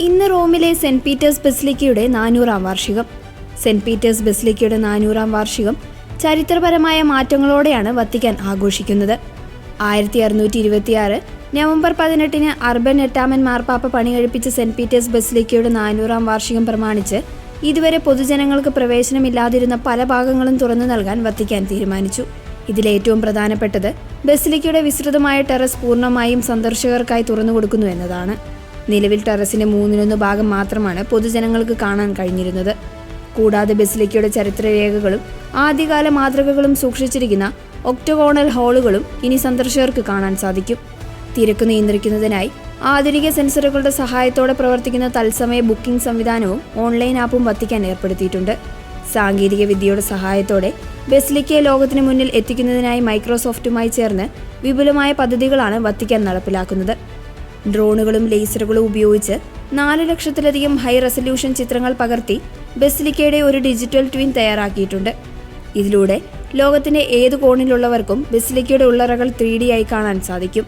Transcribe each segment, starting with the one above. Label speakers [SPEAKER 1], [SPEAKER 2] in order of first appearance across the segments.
[SPEAKER 1] ഇന്ന് റോമിലെ saint Peter's ബസിലിക്കയുടെ നാനൂറാം വാർഷികം. സെന്റ് പീറ്റേഴ്സ് ബസിലിക്കയുടെ നാനൂറാം വാർഷികം ചരിത്രപരമായ മാറ്റങ്ങളോടെയാണ് വത്തിക്കാൻ ആഘോഷിക്കുന്നത്. ആയിരത്തി അറുന്നൂറ്റി ഇരുപത്തിയാറ് നവംബർ പതിനെട്ടിന് അർബൻ എട്ടാമൻ മാർപ്പാപ്പ പണികഴിപ്പിച്ച സെന്റ് പീറ്റേഴ്സ് ബസിലിക്കയുടെ നാനൂറാം വാർഷികം പ്രമാണിച്ച് ഇതുവരെ പൊതുജനങ്ങൾക്ക് പ്രവേശനമില്ലാതിരുന്ന പല ഭാഗങ്ങളും തുറന്നു നൽകാൻ വത്തിക്കാൻ തീരുമാനിച്ചു. ഇതിലേറ്റവും പ്രധാനപ്പെട്ടത് ബസിലിക്കയുടെ വിസ്തൃതമായ ടെറസ് പൂർണമായും സന്ദർശകർക്കായി തുറന്നു കൊടുക്കുന്നു എന്നതാണ്. നിലവിൽ ടെറസിന്റെ മൂന്നിലൊന്ന് ഭാഗം മാത്രമാണ് പൊതുജനങ്ങൾക്ക് കാണാൻ കഴിഞ്ഞിരുന്നത്. കൂടാതെ ബസിലിക്കയുടെ ചരിത്രരേഖകളും ആദ്യകാല മാതൃകകളും സൂക്ഷിച്ചിരിക്കുന്ന ഒക്ടഗോണൽ ഹാളുകളും ഇനി സന്ദർശകർക്ക് കാണാൻ സാധിക്കും. തിരക്ക് നിയന്ത്രിക്കുന്നതിനായി ആധുനിക സെൻസറുകളുടെ സഹായത്തോടെ പ്രവർത്തിക്കുന്ന തത്സമയ ബുക്കിംഗ് സംവിധാനവും ഓൺലൈൻ ആപ്പും വത്തിക്കാൻ ഏർപ്പെടുത്തിയിട്ടുണ്ട്. സാങ്കേതിക വിദ്യയുടെ സഹായത്തോടെ ബസിലിക്കയെ ലോകത്തിന് മുന്നിൽ എത്തിക്കുന്നതിനായി മൈക്രോസോഫ്റ്റുമായി ചേർന്ന് വിപുലമായ പദ്ധതികളാണ് വത്തിക്കാൻ നടപ്പിലാക്കുന്നത്. ഡ്രോണുകളും ലേസറുകളും ഉപയോഗിച്ച് നാല് ലക്ഷത്തിലധികം ഹൈ റെസല്യൂഷൻ ചിത്രങ്ങൾ പകർത്തി ബസിലിക്കയുടെ ഒരു ഡിജിറ്റൽ ട്വിൻ തയ്യാറാക്കിയിട്ടുണ്ട്. ഇതിലൂടെ ലോകത്തിന്റെ ഏത് കോണിലുള്ളവർക്കും ബസിലിക്കയുടെ ഉള്ളറകൾ ത്രീ ഡി ആയി കാണാൻ സാധിക്കും.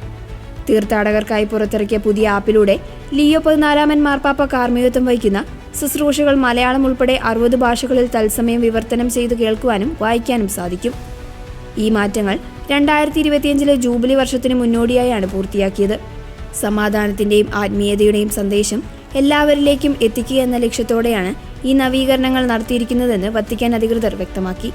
[SPEAKER 1] തീർത്ഥാടകർക്കായി പുറത്തിറക്കിയ പുതിയ ആപ്പിലൂടെ ലിയോ പതിനാലാമൻ മാർപ്പാപ്പ കാർമ്മികത്വം വഹിക്കുന്ന ശുശ്രൂഷകൾ മലയാളം ഉൾപ്പെടെ അറുപത് ഭാഷകളിൽ തത്സമയം വിവർത്തനം ചെയ്തു കേൾക്കുവാനും വായിക്കാനും സാധിക്കും. ഈ മാറ്റങ്ങൾ രണ്ടായിരത്തി ഇരുപത്തിയഞ്ചിലെ ജൂബിലി വർഷത്തിന് മുന്നോടിയായാണ് പൂർത്തിയാക്കിയത്. സമാധാനത്തിന്റെയും ആത്മീയതയുടെയും സന്ദേശം എല്ലാവരിലേക്കും എത്തിക്കുക എന്ന ലക്ഷ്യത്തോടെയാണ് ഈ നവീകരണങ്ങൾ നടത്തിയിരിക്കുന്നതെന്ന് വത്തിക്കാൻ അധികൃതർ വ്യക്തമാക്കി